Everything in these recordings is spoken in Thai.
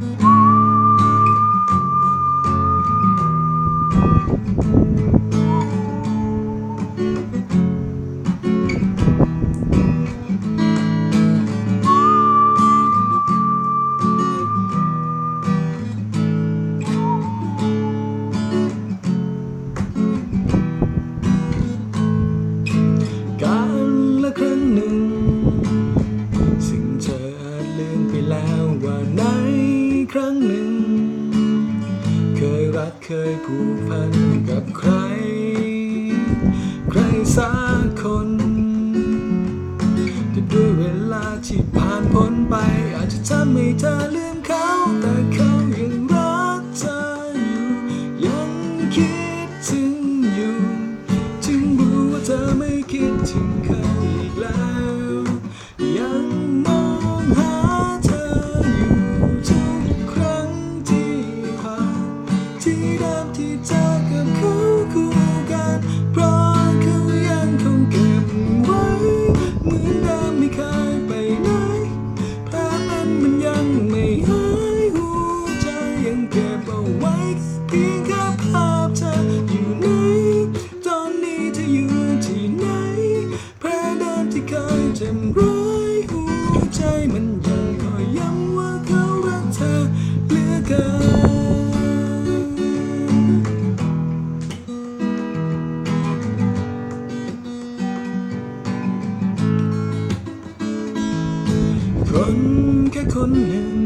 กา กเคยผูกพันกับใคร ใครสักคนแต่ด้วยเวลาที่ผ่านพ้นไป อาจจะทำให้เธอลืมเขา แต่เขายังรักเธออยู่ ยังคิดถึงอยู่จึงรู้ว่าเธอไม่คิดถึงเขา คนแค่คนหนึ่ง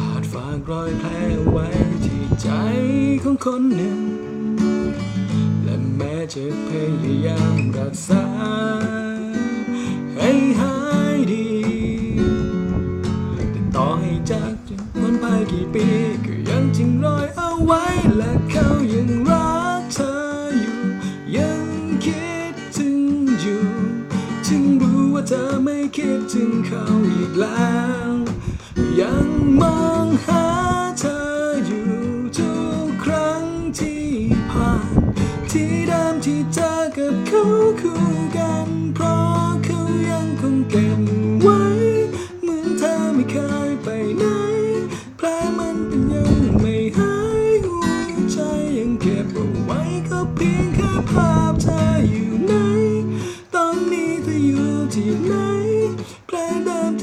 อาจฝากรอยแผลไว้ที่ใจของคนหนึ่ง และแม้จะพยายามรักษา ให้หายดี แต่ต่อให้จากจนพ้นไปกี่ปี ก็ยังทิ้งรอยเอาไว้ และเขายังรักเธออยู่ ยังคิดถึงอยู่จึงรู้ว่าเธอไม่ คิดถึงเขาอีกแล้ว ยังมองหาเธออยู่ทุกครั้งที่ผ่าน ที่เดิมที่เธอกับเขาคือ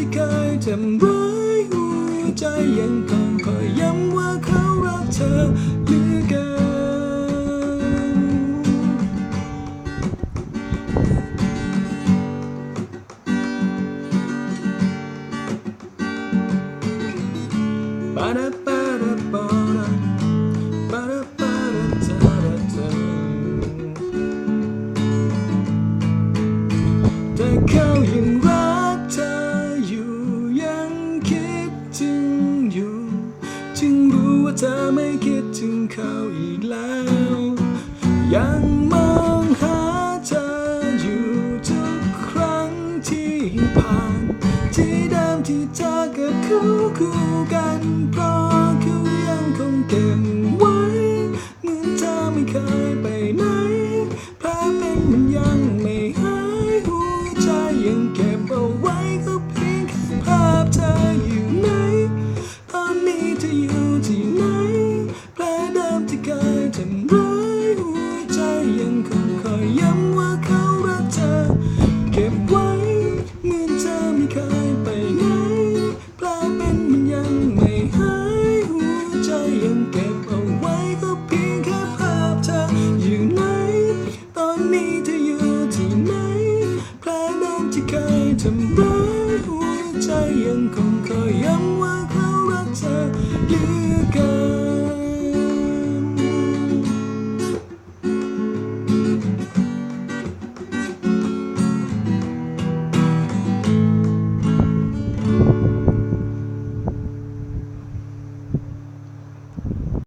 ที่เคยทำร้ายหัวใจยังคงคอยย้ำว่าเขารักเธอเหลือเกินบาดับ เธอไม่คิดถึงเขาอีกแล้ว ยังมองหาเธออยู่ทุกครั้งที่ผ่าน ที่เดิมที่เธอกับเขาคู่กันเพราะเขายังคงเก็บไว้เหมือนเธอไม่เคยไปไหนแผลเป็นมันยังไม่หายหัวใจยังเก็บเอาไว้ก็เพียงแค่ภาพเธอ งนี้เธออยู่ที่ไหนแผลเดิมที่เคยทำร้ายหัวใจยังคงคอยย้ำว่าเขารักเธอหรือเกิน